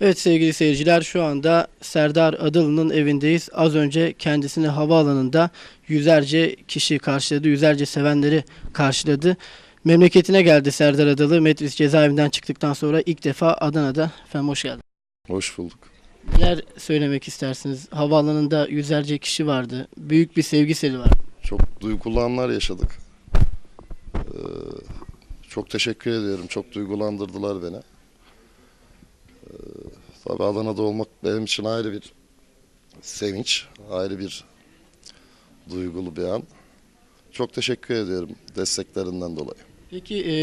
Evet sevgili seyirciler şu anda Serdar Adalı'nın evindeyiz. Az önce kendisini havaalanında yüzlerce kişi karşıladı, yüzlerce sevenleri karşıladı. Memleketine geldi Serdar Adalı. Metris cezaevinden çıktıktan sonra ilk defa Adana'da. Efendim hoş geldin. Hoş bulduk. Neler söylemek istersiniz? Havaalanında yüzlerce kişi vardı. Büyük bir sevgi seli var. Çok duygulu anlar yaşadık. Ee, çok teşekkür ediyorum. Çok duygulandırdılar beni. Tabii Adana'da olmak benim için ayrı bir sevinç, ayrı bir duygulu bir an. Çok teşekkür ediyorum desteklerinden dolayı. Peki e,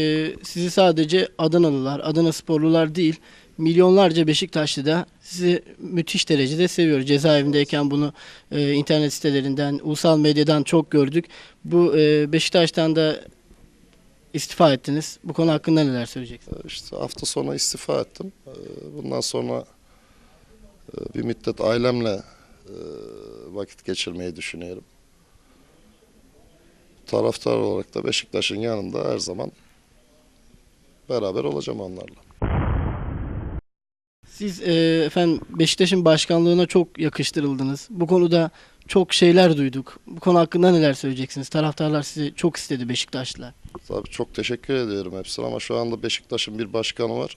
sizi sadece Adanalılar, Adana sporlular değil, milyonlarca Beşiktaşlı da sizi müthiş derecede seviyor. Cezaevindeyken bunu e, internet sitelerinden, ulusal medyadan çok gördük. Bu e, Beşiktaş'tan da istifa ettiniz. Bu konu hakkında neler söyleyeceksiniz? Ee, İşte hafta sonu istifa ettim. Ee, Bundan sonra e, bir müddet ailemle e, vakit geçirmeyi düşünüyorum. Taraftar olarak da Beşiktaş'ın yanında her zaman beraber olacağım onlarla. Siz e, efendim Beşiktaş'ın başkanlığına çok yakıştırıldınız. Bu konuda çok şeyler duyduk. Bu konu hakkında neler söyleyeceksiniz? Taraftarlar sizi çok istedi Beşiktaşlılar. Tabii çok teşekkür ediyorum hepsine ama şu anda Beşiktaş'ın bir başkanı var.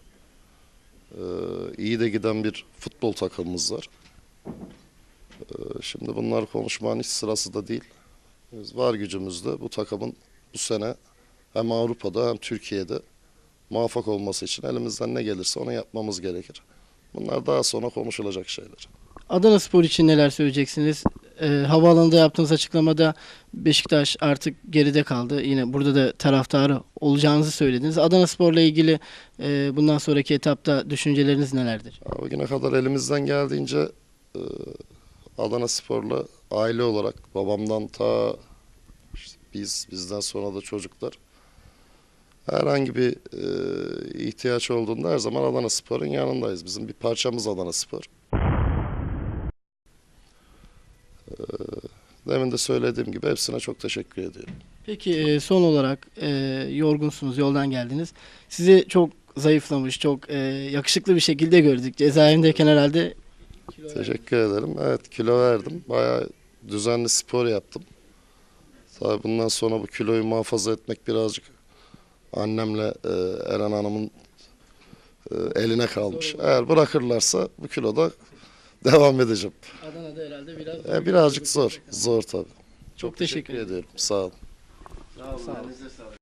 Ee, iyi de giden bir futbol takımımız var. Ee, şimdi bunlar konuşmanın hiç sırası da değil. Biz var gücümüzle bu takımın bu sene hem Avrupa'da hem Türkiye'de muvaffak olması için elimizden ne gelirse onu yapmamız gerekir. Bunlar daha sonra konuşulacak şeyler. Adana Spor için neler söyleyeceksiniz? Ee, havaalanında yaptığınız açıklamada Beşiktaş artık geride kaldı. Yine burada da taraftarı olacağınızı söylediniz. Adana Spor'la ilgili e, bundan sonraki etapta düşünceleriniz nelerdir? Bugüne kadar elimizden geldiğince e, Adana Spor'la aile olarak babamdan ta işte biz bizden sonra da çocuklar herhangi bir e, ihtiyaç olduğunda her zaman Adana Spor'un yanındayız. Bizim bir parçamız Adana Spor. E, demin de söylediğim gibi hepsine çok teşekkür ediyorum. Peki e, son olarak e, yorgunsunuz, yoldan geldiniz. Sizi çok zayıflamış, çok e, yakışıklı bir şekilde gördük. Cezaevindeyken herhalde Teşekkür ederim. Evet kilo verdim. Bayağı düzenli spor yaptım. Tabii bundan sonra bu kiloyu muhafaza etmek birazcık annemle e, Eren Hanım'ın e, eline kalmış. Eğer bırakırlarsa bu kiloda devam edeceğim. Adana'da herhalde biraz E, birazcık zor. Zor tabii. Çok teşekkür ederim. ediyorum. Sağ olun. Sağ olun.